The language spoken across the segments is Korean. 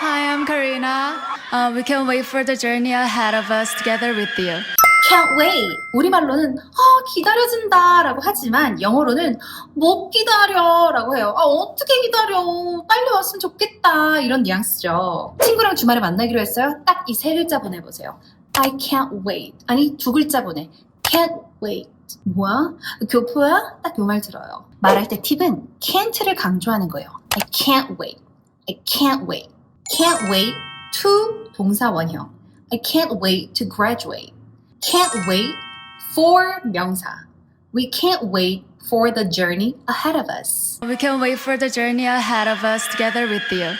Hi, I'm Karina. Uh, we can't wait for the journey ahead of us together with you. can't wait. 우리말로는 아, 기다려진다 라고 하지만 영어로는 못 기다려 라고 해요. 아, 어떻게 기다려. 빨리 왔으면 좋겠다. 이런 뉘앙스죠. 친구랑 주말에 만나기로 했어요. 딱 이 세 글자 보내보세요. I can't wait. 아니, 두 글자 보내. can't wait. 뭐야? 교포야? 딱 요 말 들어요. 말할 때 팁은 can't를 강조하는 거예요. I can't wait. I can't wait. can't wait to 동사 원형. I can't wait to graduate. can't wait for 명사. We can't wait for the journey ahead of us. We can't wait for the journey ahead of us together with you.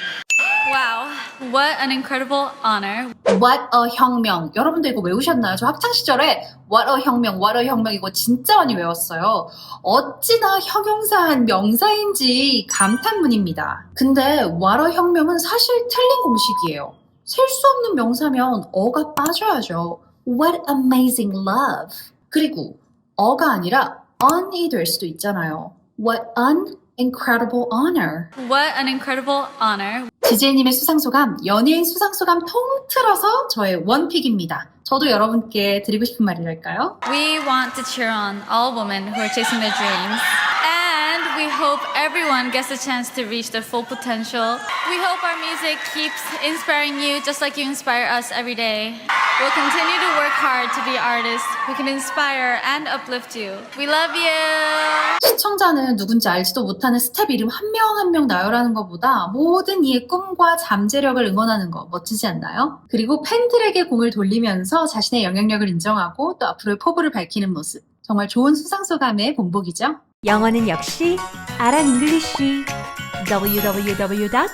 Wow, what an incredible honor. What a 혁명. 여러분들 이거 외우셨나요? 저 학창 시절에 What a 혁명, What a 혁명 이거 진짜 많이 외웠어요. 어찌나 형용사한 명사인지 감탄문입니다. 근데 What a 혁명은 사실 틀린 공식이에요. 셀 수 없는 명사면 어가 빠져야죠. What amazing love. 그리고 어가 아니라 on이 될 수도 있잖아요. What an incredible honor. What an incredible honor. 지제이님의 수상소감, 연예인 수상소감 통틀어서 저의 원픽입니다. 저도 여러분께 드리고 싶은 말이랄까요? We want to cheer on all women who are chasing their dreams. And we hope everyone gets a chance to reach their full potential. We hope our music keeps inspiring you just like you inspire us every day. We'll continue to work hard to be artists who can inspire and uplift you. We love you! 시청자는 누군지 알지도 못하는 스텝 이름 한 명 한 명 나열하는 것보다 모든 이의 꿈과 잠재력을 응원하는 거 멋지지 않나요? 그리고 팬들에게 공을 돌리면서 자신의 영향력을 인정하고 또 앞으로의 포부를 밝히는 모습. 정말 좋은 수상 소감의 본보기죠? 영어는 역시 아란 잉글리쉬 www.aran.kim